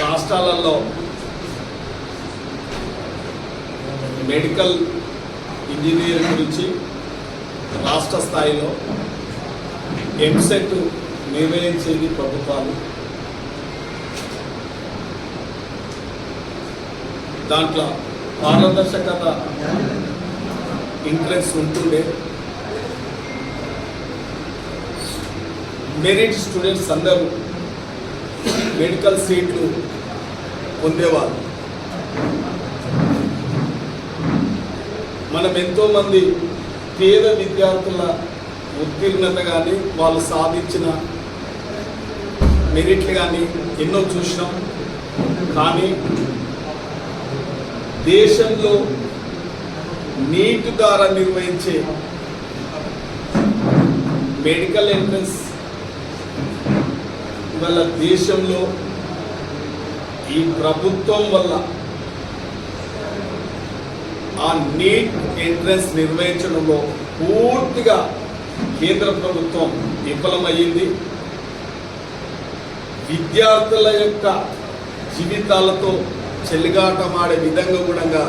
రాష్ట్రాలలో medical engineering గురించి రాష్ట్ర స్థాయిలో ఎంసెట్ నిర్వహించేది ప్రభుత్వాలు దాంట్లో పారదర్శకత ఇంట్రెస్ట్ ఉంటుండే. మెరిట్ స్టూడెంట్స్ అందరూ మెడికల్ సీట్లు పొందేవారు మనం ఎంతోమంది పేద విద్యార్థుల ఉత్తీర్ణత కానీ వాళ్ళు సాధించిన మెరిట్లు కానీ ఎన్నో చూసినాం. కానీ దేశంలో నీటి ద్వారా నిర్వహించే మెడికల్ ఎంట్రన్స్ ఇవాళ దేశంలో ఈ ప్రభుత్వం వల్ల ఆ నీట్ ఎంట్రన్స్ నిర్వహించడంలో పూర్తిగా కేంద్ర ప్రభుత్వం విఫలమయ్యింది. విద్యార్థుల యొక్క జీవితాలతో చెల్లిగాటమాడే విధంగా కూడా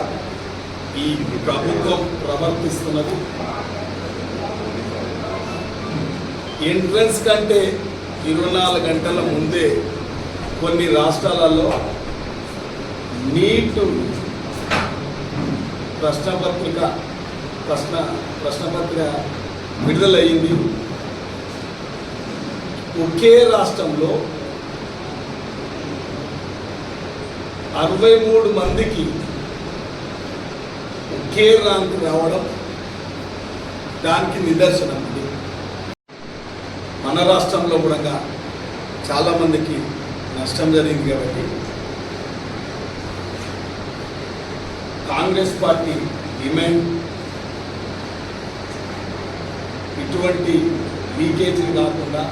ఈ ప్రభుత్వం ప్రవర్తిస్తున్నది. ఎంట్రన్స్ కంటే ఇరవై నాలుగు గంటల ముందే కొన్ని రాష్ట్రాలలో నీట్ ప్రశ్నపత్రిక ప్రశ్న ప్రశ్నపత్రిక విడుదలయ్యింది. ఒకే రాష్ట్రంలో అరవై మూడు మందికి ఒకే ర్యాంక్ రావడం దానికి నిదర్శనం. మన రాష్ట్రంలో కూడా చాలామందికి నష్టం జరిగింది కాబట్టి కాంగ్రెస్ పార్టీ డిమాండ్ ఇటువంటి లీకేజీలు కాకుండా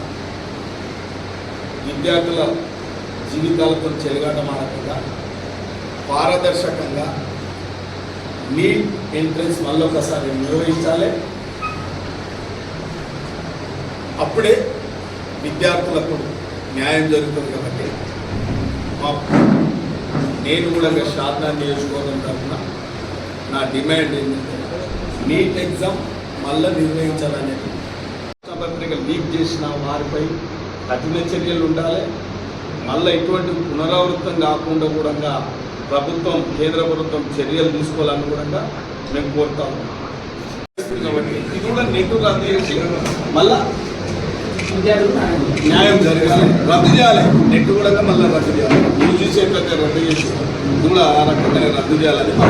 విద్యార్థుల జీవితాలతో చెలగాటమాడకుండా పారదర్శకంగా నీట్ ఎంట్రన్స్ మళ్ళొకసారి నిర్వహించాలి. అప్పుడే విద్యార్థులకు న్యాయం జరుగుతుంది కాబట్టి మా నేను కూడా ఇంకా శారదా నియోజకవర్గం తరఫున నా డిమాండ్ ఏంటంటే నీట్ ఎగ్జామ్ మళ్ళీ నిర్వహించాలని. పత్రిక లీక్ చేసిన వారిపై కఠిన చర్యలు ఉండాలి. మళ్ళీ ఎటువంటి పునరావృతం కాకుండా కూడా ప్రభుత్వం కేంద్ర ప్రభుత్వం చర్యలు తీసుకోవాలని కూడా మేము కోరుతా ఉన్నాం. కాబట్టి ఇది కూడా నెట్ రద్దు చేసి మళ్ళా న్యాయం జరగాలి. రద్దు చేయాలి. నెట్ కూడా మళ్ళీ రద్దు చేయాలి. యూజీ చేతులతో రద్దు చేసి ఇది కూడా ఆ రకంగా రద్దు చేయాలని మా